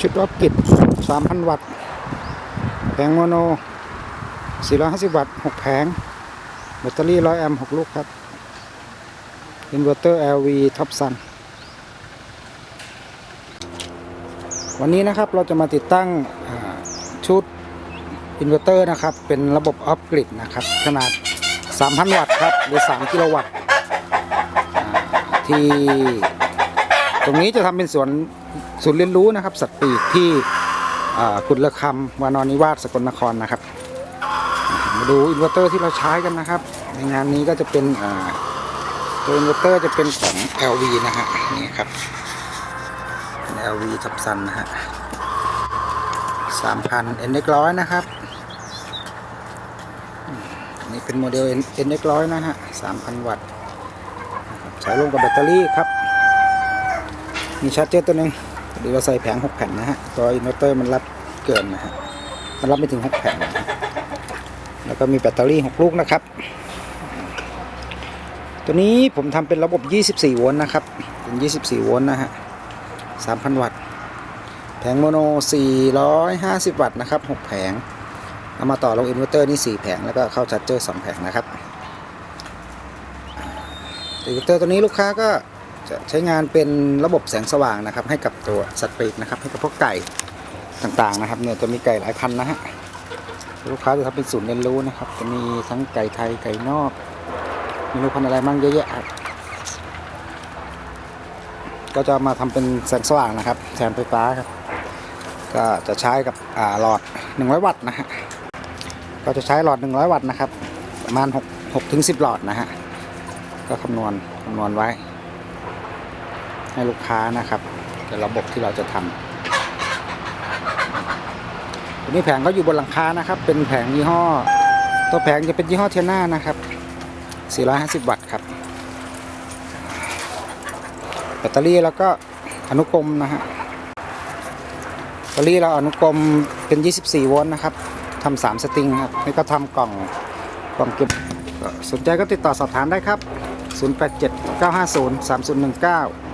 ชุดออฟกิด3,000 วัตต์ แผงโมโน 450 วัตต์ 6 แผง แบตเตอรี่ 100 แอมป์ 6 ลูกครับ อินเวอร์เตอร์ LV ท็อปซัน วันนี้นะครับเราจะมาติดตั้งชุดอินเวอร์เตอร์นะครับ เป็นระบบออฟกริดนะครับ ขนาด 3,000 วัตต์ครับ หรือ 3 กิโลวัตต์ที่ ตรงนี้จะทำเป็นสวนศูนย์เรียนรู้นะครับ สัตว์ปีกที่อ่ากุดละคำวานอนนิวาสสกลนครนะครับ มาดูอินเวอร์เตอร์ที่เราใช้กันนะครับ ในงานนี้ก็จะเป็นตัวอินเวอร์เตอร์จะเป็นของ LV นะฮะนี่ครับ LV ทับซันนะฮะ3,000 NX ร้อยนะครับนี่เป็นโมเดล NX ร้อยนะฮะ3,000วัตต์ใช้ร่วมกับแบตเตอรี่ครับ มีชาร์จเจอร์ตัวหนึ่งหรือว่าใส่แผง 6 แผ่นนะฮะ ตัวอินเวอร์เตอร์มันรับเกินนะฮะ มันรับไม่ถึง 6 แผ่นนะฮะแล้วก็มีแบตเตอรี่ 6 ลูกนะครับ ตัวนี้ผมทำเป็นระบบ 24 โวลต์นะครับ เป็น 24 โวลต์นะฮะ 3,000 วัตต์ แผงโมโน 450 วัตต์นะครับ 6 แผงเอามาต่อลงอินเวอร์เตอร์นี่ 4 แผง แล้วก็เข้าชาร์จเจอร์ 2 แผงนะครับอินเวอร์เตอร์ตัวนี้ลูกค้าก็ จะใช้งานเป็นระบบแสงสว่างนะครับ ให้กับตัวสัตว์ปีกนะครับ ให้กับพวกไก่ต่างๆนะครับเนี่ยจะมีไก่หลายพันนะฮะลูกค้าจะทำเป็นศูนย์เรียนรู้นะครับ จะมีทั้งไก่ไทยไก่นอกมีลูกพันธุ์อะไรมั่งเยอะแยะครับก็จะมาทำเป็นแสงสว่างนะครับ แทนไฟฟ้าครับ ก็จะใช้กับอ่าหลอด 100 วัตต์นะฮะก็จะใช้หลอด 100 วัตต์นะครับ ประมาณ6 6ถึง10 หลอดนะฮะก็คำนวณคำนวณไว้ ให้ลูกค้านะครับกับระบบที่เราจะทำตัวนี้แผงก็อยู่บนหลังคานะครับ เป็นแผงยี่ห้อ ตัวแผงจะเป็นยี่ห้อเทียน่านะครับ 450 วัตต์ครับ แบตเตอรี่แล้วก็อนุกรมนะฮะแบตเตอรี่เราอนุกรมเป็น 24 โวลต์นะครับทำสามสตริงครับนี่ก็ทำกล่องกล่องเก็บสนใจก็ติดต่อสอบถามได้ครับ 087 950 3019